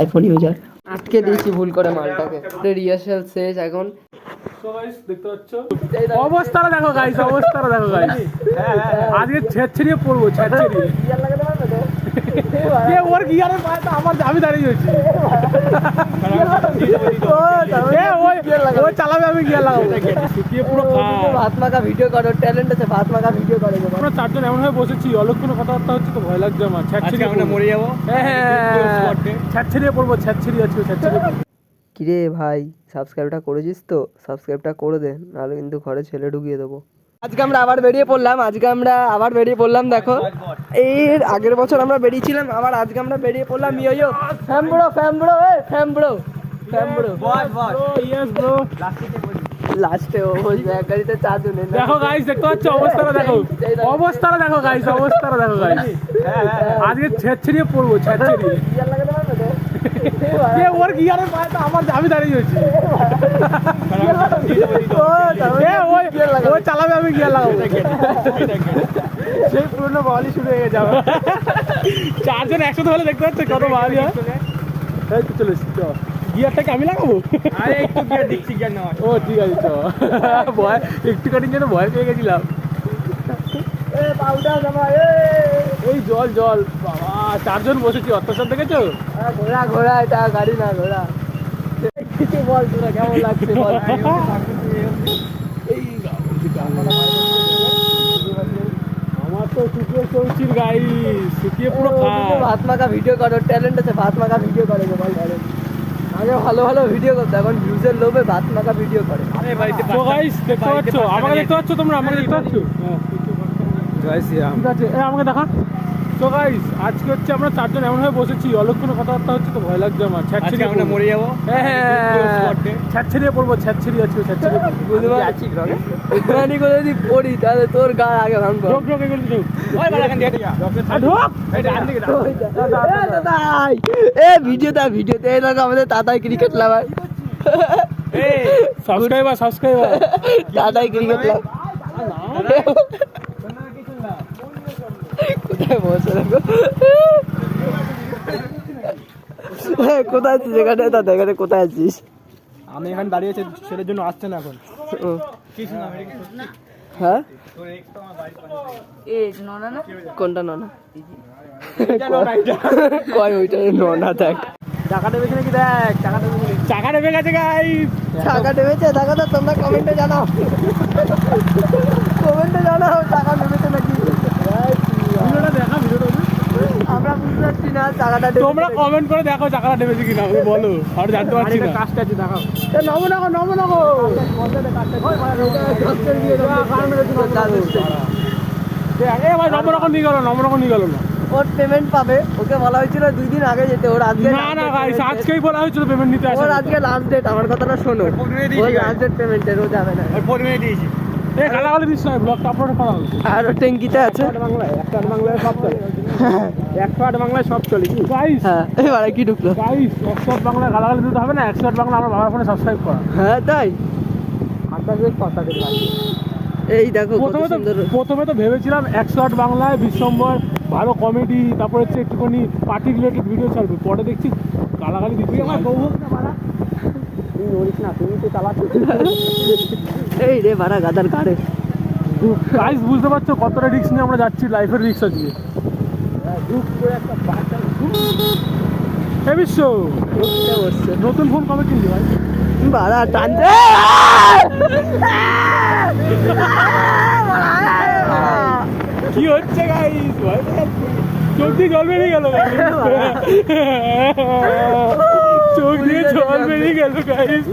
IPhone user আটকে দিয়েছি ভুল করে মালটাকে। রিহার্সাল শেষ এখন। অবস্থাটা দেখো গাইস অবস্থাটা দেখো গাইস আজকে ছেড়ছিড়িয়ে পড়ব ছেড়ছিড়িয়ে কে ওর গিয়ারে পায়ে আমার আমি দাঁড়িয়ে চালাবে আমি গিয়ার লাগাবো। শুকিয়ে পুরো ভাত মাখা ভিডিও করো ট্যালেন্ট আছে ভাত মাখা ভিডিও করে দেবো আমরা চারজন এমন ভাবে বসেছি অলক্ষণে কথাবার্তা হচ্ছে তো ভয় লাগছে আমার। ছেড়ছিড়িয়ে আমরা মরে যাব? হ্যাঁ ছেড়ছিড়িয়ে পড়ব ছেড়ছিড়িয়ে আজকে ছেড়ছিড়িয়ে কিরে ভাই সাবস্ক্রাইবটা করেছিস তো? সাবস্ক্রাইবটা করে দে নাহলে কিন্তু ঘরে ছেলে ঢুকিয়ে দেবো। আজকে আমরা আবার বেরিয়ে পড়লাম আজকে আমরা আবার বেরিয়ে পড়লাম দেখো। এর আগের বছর আমরা বেরিয়েছিলাম আবার আজকে আমরা বেরিয়ে পড়লাম yo yo. Fam bro fam bro এ fam bro. Fam bro yes bro লাস্টে গাড়িতে চারজন এনে দেখো গাইস দেখতে পাচ্ছ? অবস্থাটা দেখো। অবস্থাটা দেখো গাইস অবস্থাটা দেখো গাইস আজকে ছেড়ছিড়িয়ে পড়ব ছেড়ছিড়িয়ে ইয়ার লাগাতে পারবে তো কে ওর গিয়ারের পায়ে তো আমার আমি দাঁড়িয়ে ও, চালাবে আমি গিয়ার লাগাবো? সেই পুরনো বলই শুরু হয়ে যাবে চারজন একসাথে হলে দেখতে পাচ্ছ কত ভারী হয়। চলে এসছি গিয়ারটাকে আমি লাগাবো? আরে একটু ও ঠিক আছে চ ভয় একটুখানি যেন ভয় পেয়ে গেছিলাম। এ পাউডার জামা এ। এই জল জল। বাবা চারজন বসেছি অত্যাচার দেখেছ? ঘোড়া ঘোড়া এটা গাড়ি না ঘোড়া কিছু বল তোরা কেমন লাগছে বল। এই আমার তো শুকিয়ে শুকিয়ে পুরো ভাত। মাখা ভিডিও করো ট্যালেন্ট আছে ভাত মাখা ভিডিও করে বল। আগে ভালো ভালো ভিডিও করতো এখন ভিউজের লোভে ভাত মাখা ভিডিও করে। আরে বাড়িতে তো গাইস দেখতে পাচ্ছ? আমাকে দেখতে পাচ্ছ তোমরা? আমাকে দেখতে পাচ্ছ? জয় শ্রীরাম ঠিক আছে আমাকে দেখা তো গাইস আজকে হচ্ছে আমরা চারজন এমন ভাবে বসেছি অলক্ষণে কথাবার্তা হচ্ছে তো ভয় লাগছে আমার আজকে আমরা মরে যাব? হ্যাঁ ছেড়ছিড়িয়ে পড়ব ছেড়ছিড়িয়ে আজকে পড়ব। বুঝতে পারছি। একটুখানি করে যদি পড়ি তাহলে তোর গা আগে ভাঙবো। ঢোক ঢোক এগুলো ঢোক। ওই বাড়া দিয়ে ঢোক? এ ভিডিওতে ভিডিওতে এই দেখো আমাদের দাদাই ক্রিকেট লাভার সাবস্ক্রাইবার সাবস্ক্রাইবার দাদাই ক্রিকেট লাভার কোথায় বসে দেখো কোথায় আছিস এখানে দাদা এখানে কোথায় আছিস? আমি এখানে দাঁড়িয়ে আছি ছেলের জন্য আসছে না এখন। ও, হ্যাঁ? কোনটা ননা? কয় ওইটা ননা দেখ। টাকা দেবে নাকি দেখ? টাকা দেবে নাকি চাকা নেমে গেছে গাইস টাকা নেমেছে টাকা তো তোমরা কমেন্টে জানাও। কমেন্টে জানাও টাকা নেমেছে নাকি ভিডিওটা দেখা ভিডিওটা আমরা বুঝতে পারছি না টাকাটা নেমেছে তোমরা কমেন্ট করে দেখো চাকাটা নেমেছে কিনা আমাকে বলো আর জানতে পারছি না। কাজটা আছে দেখাও। এ নমো নাগো নমো নাগো। এ ভাই নমো নাগো নিয়ে গেল নমো নাগো নিয়ে গেল না। ওর পেমেন্ট পাবে। ওকে বলা হয়েছিল দুই দিন আগে যেতে ওর আজকে না না গাইস আজকেই বলা হয়েছিল পেমেন্ট নিতে আসে ওর আজকে লাস্ট ডেট আমার কথাটা শোনো। ওর লাস্ট ডেট পেমেন্টের ও যাবে না। পরিমাণে দিয়েছি। এ গালাগালি না ব্লগটা আপলোড করা আর ট্যাঙ্কিতে আছে। বাংলায় একশো আট বাংলায় সব চলে। একশো আট বাংলায় সব চলে কি? গাইস হ্যাঁ। এবারে কি ঢুকলো? একশো আট বাংলা গালাগালি দিতে হবে না একশো আট বাংলা আমার বাবার ফোনে সাবস্ক্রাইব করা। হ্যাঁ তাই? এই দেখো প্রথমে তো প্রথমে তো ভেবেছিলাম একশো আট বাংলায় বিশ্বম্বর ভালো কমেডি তারপর হচ্ছে একটুখানি পার্টি রিলেটেড ভিডিও ছাড়বে। পরে দেখছি গালাগালি দিচ্ছি। আমার বউ হোক না বাড়া। তুই নড়িস না তুমি তো চালাচ্ছিস এই রে ভাড়া গাদার কারে। গাইস বুঝতে পারছ কতটা রিস্ক নিয়ে আমরা যাচ্ছি লাইফের রিস্ক আজকে একটা বিশ্ব নতুন ফোন কবে কিনলি ভাই? ভাড়া টানছে কি হচ্ছে গাইস চোখ দিয়ে জল বেরিয়ে গেল চোখ দিয়ে জল বেরিয়ে গেল গাইস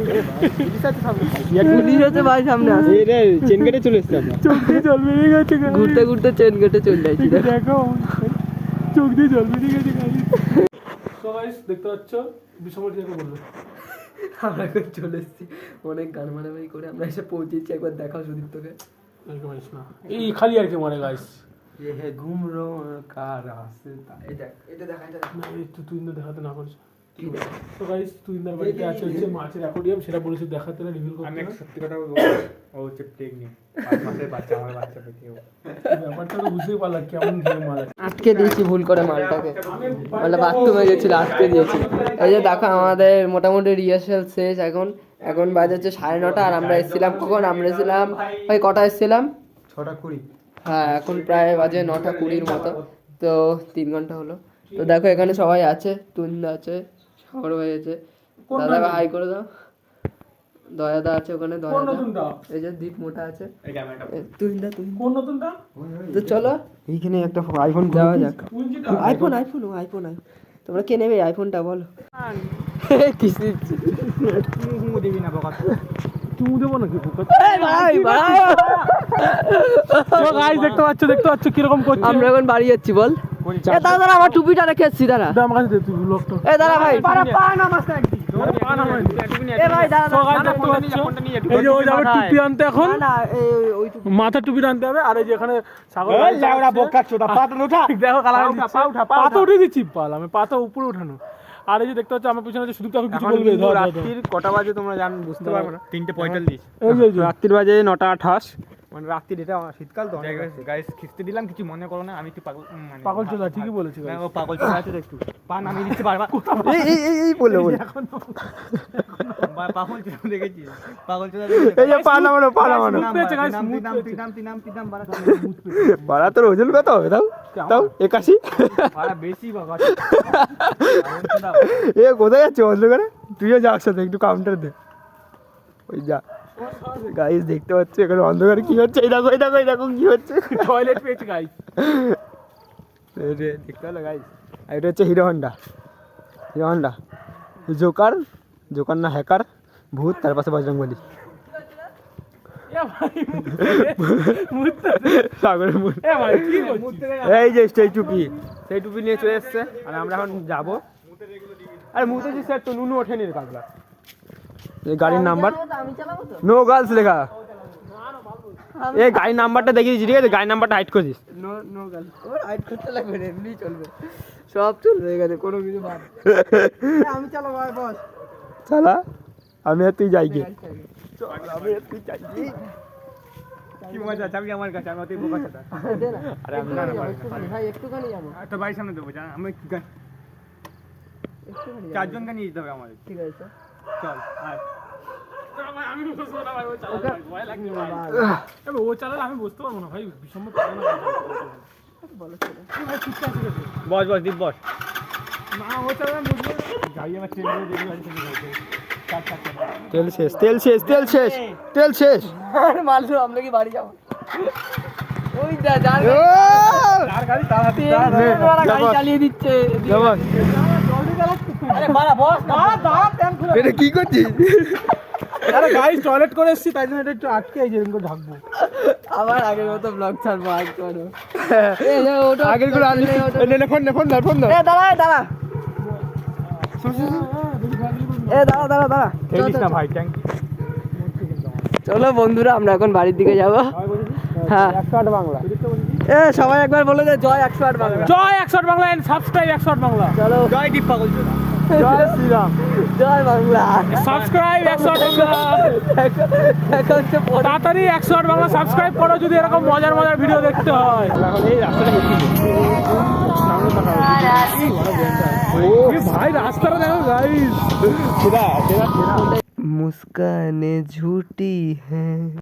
পুলিশ হচ্ছে ভাই সামনে আসে এই রে চেন কেটে চলে এসছি আমরা চোখ দিয়ে জল বেরিয়ে গেছে guys। ঘুরতে ঘুরতে চেন কেটে চলে যাচ্ছি একটু দেখো চোখ দিয়ে জল বেরিয়ে গেছে গাইস তো গাইস দেখতে পাচ্ছ বিষময় থেকে বললো আমরা এখন চলে এসেছি অনেক গান মারামারি করে আমরা এসে পৌঁছেছি একবার দেখাও সুদীপ তোকে এরকম মারিস না এই খালি আর কি মারে গাইস ये है घूम रो का रास्ता এই দেখ এটা দেখা এটা দেখ। এই তো তুই তো দেখাতে না করিস তো গাইস তুই বাড়িতে আছে হচ্ছে মাছের অ্যাকোরিয়াম সেটা বলেছে দেখাতে না রিভিল করতে একটা সত্যি কথা বলব ও হচ্ছে প্রেগনেন্ট মাসের বাচ্চা আমার বাচ্চা পেটে ও। ব্যাপারটা তো বুঝতেই পারলাম কেমন ঘিরে মাল আটকে দিয়েছি ভুল করে মালটাকে। মানে বাথরুমে গেছিল আটকে দিয়েছি। এই যে দেখো আমাদের মোটামুটি রিহার্সাল শেষ এখন। এখন বাজে হচ্ছে সাড়ে নটা আর আমরা এসেছিলাম কখন? আমরা এসেছিলাম ভাই কটা এসেছিলাম? ছটা কুড়ি। হ্যাঁ এখন প্রায় বাজে নটা কুড়ির মতো। তো তিন ঘণ্টা হলো। তো দেখো এখানে সবাই আছে তুন্দা আছে সাগর ভাই আছে কোন দাদা নতুন? হাই করে দাও। দয়াদা আছে ওখানে কোন দয়াদা। এই যে দীপ মোটা আছে। এই ক্যামেরাটা। তুন্দা তুই কোন নতুনটা তো চলো। এইখানে একটা আইফোন যাওয়া যাক। আইফোন আইফোন আইফোন আই তোমরা কে নেবে আইফোনটা বলো। কিসি দিবি না বকা। চুমু দেবো নাকি বুকা? ভাই ভাই। তো গাইস দেখতে পাচ্ছ দেখতে পাচ্ছ কীরকম করছে। আমরা এখন বাড়ি যাচ্ছি বল। এ দাদা দাদা আমার টুপিটা রেখে এসছি দাদা। আমার কাছে দে তুই এ দাদা ভাই। তোমার পা নামায়নি। এ ভাই দাদা তো গাইস দেখতে পাচ্ছ এই যে ও যাবে টুপি আনতে এখন। না না এই ওই- ওই টুপি মাথা টুপি আনতে হবে আর এই যে এখানে সাগর এই ভাই ল্যাওড়া যাচ্ছে। বোকা চোদা পাতা ওঠা দেখো কালা পা উঠা, দিচ্ছি পাল। আমি পাতা উপরে উঠানো। আর এই যে দেখতে পাচ্ছ আমার পিছনে যে শুধু তখন কিছু বলবে। রাত্রির কটা বাজে তোমরা জান বুঝতে পারবে না। তিনটে পঁয়তাল্লিশ। রাত্রির বাজে নটা আঠাশ। মানে রাত্রির এটা শীতকাল তো গাইস খিস্তে দিলাম কিছু মনে করো না আমি একটু পাগল মানে- পাগল চোদা ঠিকই বলেছি। ও পাগল আছে একটু। পা নামিয়ে দিচ্ছে বারবার। এই এই এই এই বলে বলে। বা- পাগল দেখেছি পাগল এই যে পা নামানো পা নামানো। Smooth পেয়েছে, guys, smooth পেয়েছে। তিনাম তিনাম তিনাম বাড়া বাড়া তোর ওজন কত হবে তাও? তাও? একাশি? বাড়া বেশি বাবা এ কোথায় যাচ্ছে অন্ধকারে? তুইও যা একসাথে একটু কাউন্টার দে। ওই যা। গাইস দেখতে পাচ্ছি এখানে অন্ধকারে কি হচ্ছে? এই দেখো এই দেখো এই দেখো কি হচ্ছে? টয়লেট পেয়েছে গাইস দেখতে হলো গাইস আর এটা হচ্ছে Hero Honda. Hero Honda. Joker joker না হ্যাকার ভূত তার পাশে কি করছিস? এই যে সেই টুপি। সেই টুপি নিয়ে চলে এসছে। আর আমরা এখন যাব। আরে মুতেছি স্যার তো নুনু ওঠেনি কাকলা। গাড়ির নাম্বার নো গার্লস লেখা। এই গাড়ির নাম্বারটা দেখিয়ে দিচ্ছি ঠিক আছে? গাড়ির নাম্বারটা হাইড করে দিস নো নো গার্লস ওর হাইড করতে লাগবে না এমনি চলবে। সব চলবে এখানে কোনো কিছু বাদ আমি চালাবো বস। চালা। আমি আর তুই যাই গিয়ে। আমি আর তুই যাই গিয়ে। কি মজা চাবি আমার কাছে আমি অতই বোকা আরে আমি না না ভাই একটুখানি যাব। তো বাড়ির সামনে দেবো জান আমি গা- চারজনকে নিয়ে যেতে হবে আমাদের। ঠিক আছে। চল আয়। আমি বসবো না ভাই। ও চালাবে ভয় লাগছে ভাই এ ও চালালে আমি বুঝতে পারব না ভাই বিষম পাবো না এ ভাই ঠিক আছে বস বস দীপ বস। না ও আমি গাড়ি আমার করে তেল শেষ তেল শেষ তেল শেষ তেল শেষ। আমরা কি বাড়ি যাব? ওই যা যার গাড়ি। তার হাতে গাড়ি চালিয়ে দিচ্ছে। এটা কি করছিস? আরে গাইস টয়লেট করে এসেছি তাই জন্য এটা একটু আটকে যে এরকম করে ঢাকবো। আবার আগের মতো ব্লগ ছাড়বো আজ করো। আগেরগুলো আনলে। ফোন নে ফোন না ফোন না এ দাঁড়া এ দাঁড়া। এ দাঁড়া দাঁড়া দাঁড়া। খেলিস না ভাই থ্যাংক চলো বন্ধুরা আমরা এখন বাড়ির দিকে যাব। হ্যাঁ। একশো আট বাংলা। এ সবাই একবার বলে দে জয় একশো আট বাংলা। জয় একশো বাংলা এন্ড সাবস্ক্রাইব একশ আট বাংলা। চলো। জয় দীপ পাগল জয় শ্রীরাম। জয় বাংলা। সাবস্ক্রাইব একশো আট বাংলা। তাড়াতাড়ি একশো আট বাংলা সাবস্ক্রাইব করো যদি এরকম মজার মজার ভিডিও দেখতে হয়। দেখো। মুস্কানে ঝুটি হ্যাঁ।